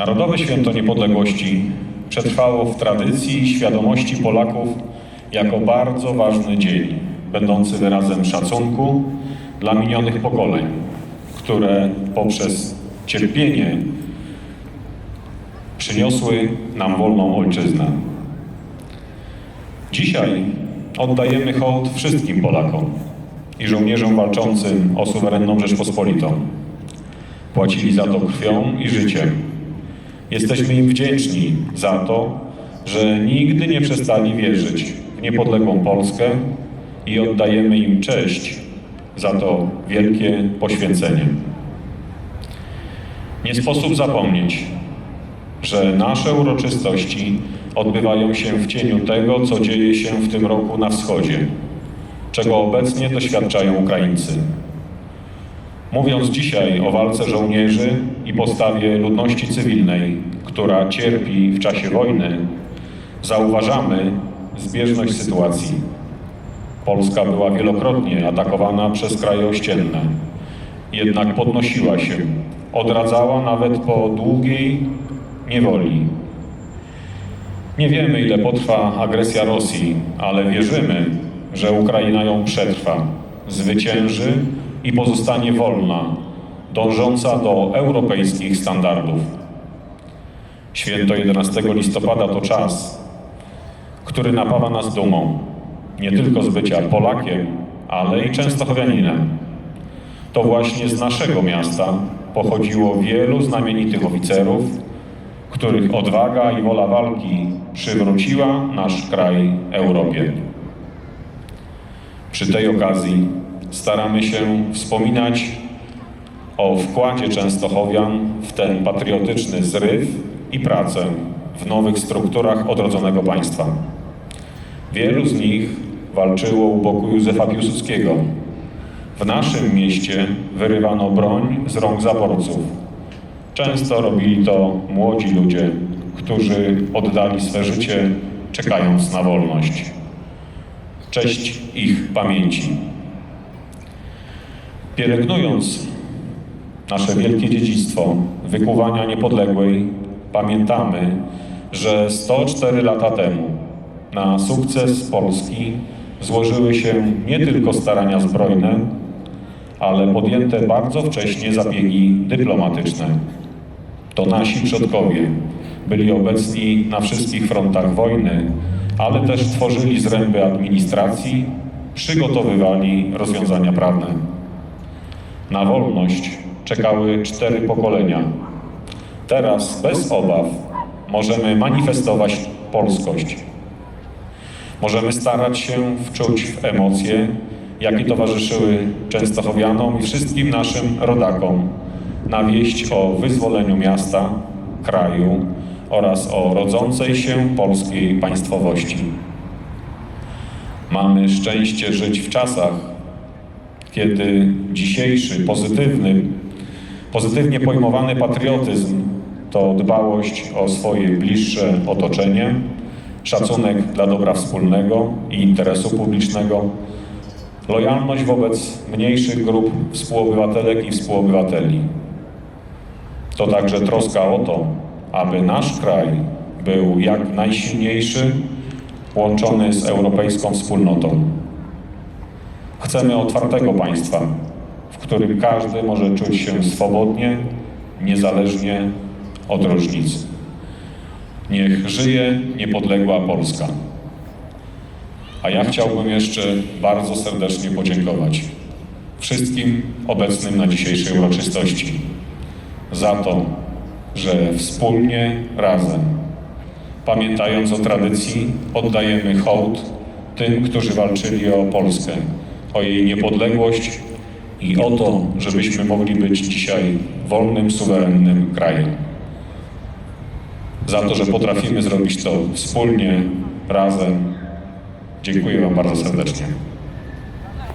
Narodowe Święto Niepodległości przetrwało w tradycji i świadomości Polaków jako bardzo ważny dzień, będący wyrazem szacunku dla minionych pokoleń, które poprzez cierpienie przyniosły nam wolną ojczyznę. Dzisiaj oddajemy hołd wszystkim Polakom i żołnierzom walczącym o suwerenną Rzeczpospolitą. Płacili za to krwią i życiem. Jesteśmy im wdzięczni za to, że nigdy nie przestali wierzyć w niepodległą Polskę i oddajemy im cześć za to wielkie poświęcenie. Nie sposób zapomnieć, że nasze uroczystości odbywają się w cieniu tego, co dzieje się w tym roku na wschodzie, czego obecnie doświadczają Ukraińcy. Mówiąc dzisiaj o walce żołnierzy i postawie ludności cywilnej, która cierpi w czasie wojny, zauważamy zbieżność sytuacji. Polska była wielokrotnie atakowana przez kraje ościenne, jednak podnosiła się, odradzała nawet po długiej niewoli. Nie wiemy, ile potrwa agresja Rosji, ale wierzymy, że Ukraina ją przetrwa, zwycięży i pozostanie wolna, dążąca do europejskich standardów. Święto 11 listopada to czas, który napawa nas dumą, nie tylko z bycia Polakiem, ale i Częstochowianinem. To właśnie z naszego miasta pochodziło wielu znamienitych oficerów, których odwaga i wola walki przywróciła nasz kraj Europie. Przy tej okazji staramy się wspominać o wkładzie Częstochowian w ten patriotyczny zryw i pracę w nowych strukturach odrodzonego państwa. Wielu z nich walczyło u boku Józefa Piłsudskiego. W naszym mieście wyrywano broń z rąk zaborców. Często robili to młodzi ludzie, którzy oddali swe życie, czekając na wolność. Cześć ich pamięci. Pielęgnując nasze wielkie dziedzictwo wykuwania niepodległej, pamiętamy, że 104 lata temu na sukces Polski złożyły się nie tylko starania zbrojne, ale podjęte bardzo wcześnie zabiegi dyplomatyczne. To nasi przodkowie byli obecni na wszystkich frontach wojny, ale też tworzyli zręby administracji, przygotowywali rozwiązania prawne. Na wolność czekały cztery pokolenia. Teraz bez obaw możemy manifestować polskość. Możemy starać się wczuć w emocje, jakie towarzyszyły Częstochowianom i wszystkim naszym rodakom na wieść o wyzwoleniu miasta, kraju oraz o rodzącej się polskiej państwowości. Mamy szczęście żyć w czasach, kiedy dzisiejszy pozytywny, pozytywnie pojmowany patriotyzm to dbałość o swoje bliższe otoczenie, szacunek dla dobra wspólnego i interesu publicznego, lojalność wobec mniejszych grup współobywatelek i współobywateli. To także troska o to, aby nasz kraj był jak najsilniejszy, łączony z europejską wspólnotą. Chcemy otwartego państwa, w którym każdy może czuć się swobodnie, niezależnie od różnic. Niech żyje niepodległa Polska. A ja chciałbym jeszcze bardzo serdecznie podziękować wszystkim obecnym na dzisiejszej uroczystości za to, że wspólnie, razem, pamiętając o tradycji, oddajemy hołd tym, którzy walczyli o Polskę, o jej niepodległość i o to, żebyśmy mogli być dzisiaj wolnym, suwerennym krajem. Za to, że potrafimy zrobić to wspólnie, razem. Dziękuję Wam bardzo serdecznie.